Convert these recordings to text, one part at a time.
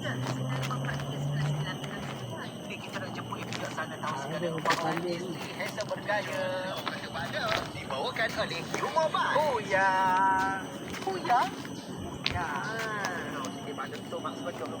Ni kita nak jemput ibu kat sana tahu segala dia rumah pandai. Hesa bergaya Mana-mana Dibawakan oleh U-Mobile Oh, sikit pada tu mak sebetulnya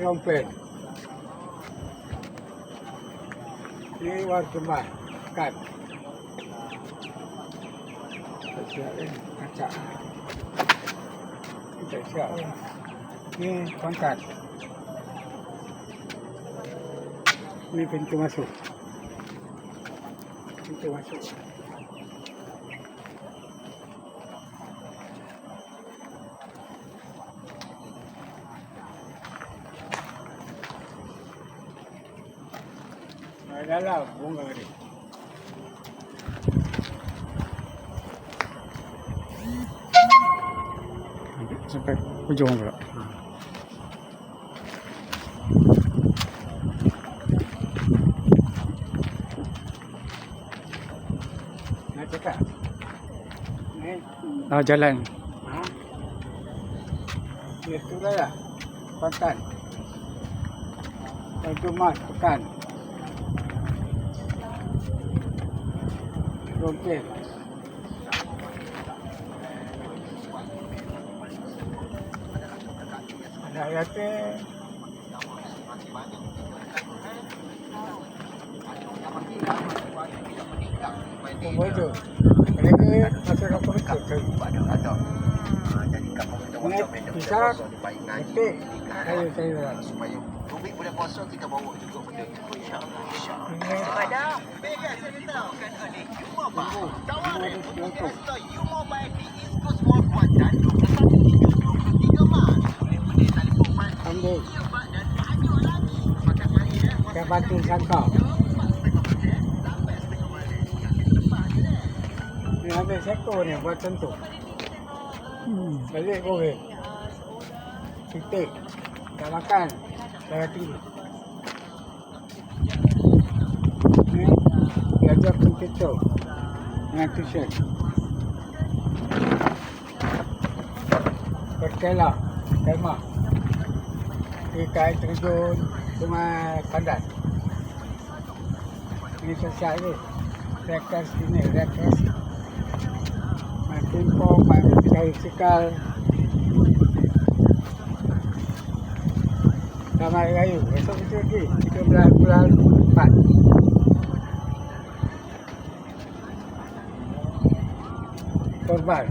okey. Oh ya Dia kemudian. Kalau warga mas Nur Iman Bodoh. Beli online dah kau tak ada beli Karak. Kakak. Jalan karak. Ini rompet. Ini warga mas. Kan. Tak siap eh. Kaca. Tak siap eh. Ini pangkat. Ini pintu masuk. Pintu masuk. Ada lah bunga ni. Sampai ujung pula. Nak cakap? Ni, Oh, jalan. ha? Dia tu lah lah. Pakan. Satu mas, pekan. Rompet. Ada ayatnya. Tunggu dekat tu. Ada ada Jadi kampung kita Ni macam benda bisa Baik ngaji Petik kayu kayu lah. Supaya Boleh puasa kita bawa juga benda tu InsyaAllah InsyaAllah. Baik kan saya beritahukan oleh U-Mobile Tawaran untuk di East Coast Mall Kuantan 21 hingga 23 Mac. Boleh beli telefon ambil. Hebat dan banyak lagi. Makan mari ke batu sangkau. Ni buat tentu. Hmm. Balik boleh. Titik. Dah makan. Dah tinggi. Ni dia ajak komputer. Dengan. Kemah. Pergi kain terjun. Sungai Pandan. Ini sosial ni. Rekas sini. Rekas. Main pingpong. Main bicycle. Kayu. Esok kita pergi. 13 bulan 4. Korban.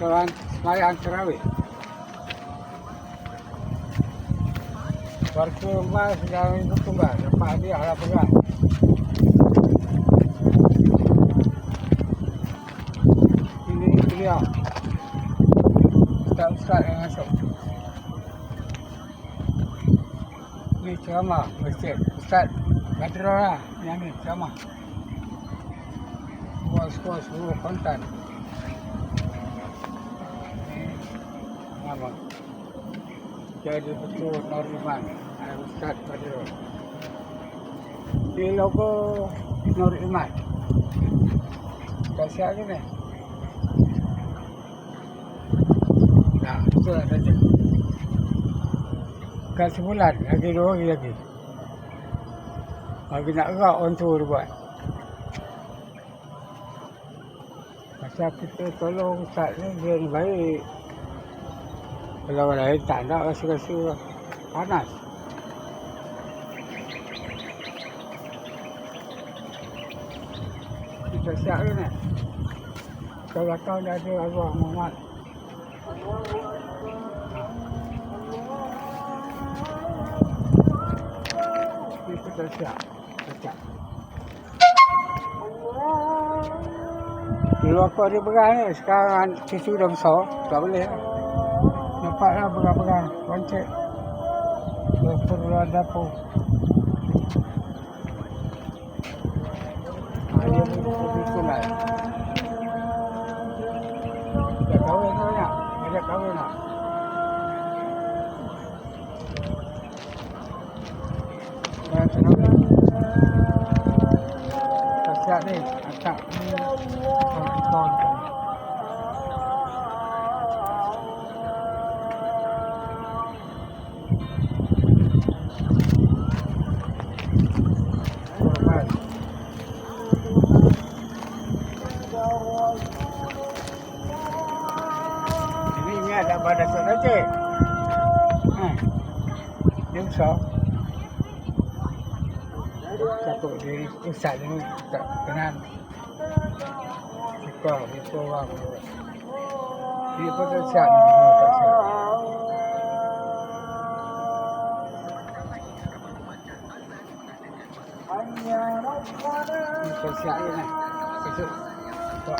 Kawan semayang terawih. Warga rumah sedang itu tunggal. Dapat dia lah pegang. Beliau. Ustaz Ustaz yang masuk. Ini ceramah masjid. Ustaz Badrul lah. Yang ni ceramah. Buat sekolah seluruh kontan. Nama. Jadi betul Noriman. Ustaz Badrul. Di logo Noriman. Kasih lagi ni. Itu lah saja. Kan sebulan, lagi dua hari lagi. Lagi nak gerak orang tua dia buat. Pasal kita tolong Ustaz ni, dia ni baik. Kalau orang lain tak nak rasa-rasa panas. Kita siap ni? Kalau kau dah ada arwah Muhammad. Tak. Tak siap. Dulu aku ada beras ni. Sekarang cucu dah besar. Tak boleh. Nampaklah beras-beras. Koncek. Keperluan dapur. Ha, dia pergi sunat. Dah kahwin ke nak? Ajak kahwin? Tak siap ni. Acak ni. Kawan-kawan. Right. Ini ni ada pada sana cik. Ha. Dia besar. satu di usah ini dengan Iko Iko Wang có Tersian Iko Tersian Iko Tersian ini besok Iko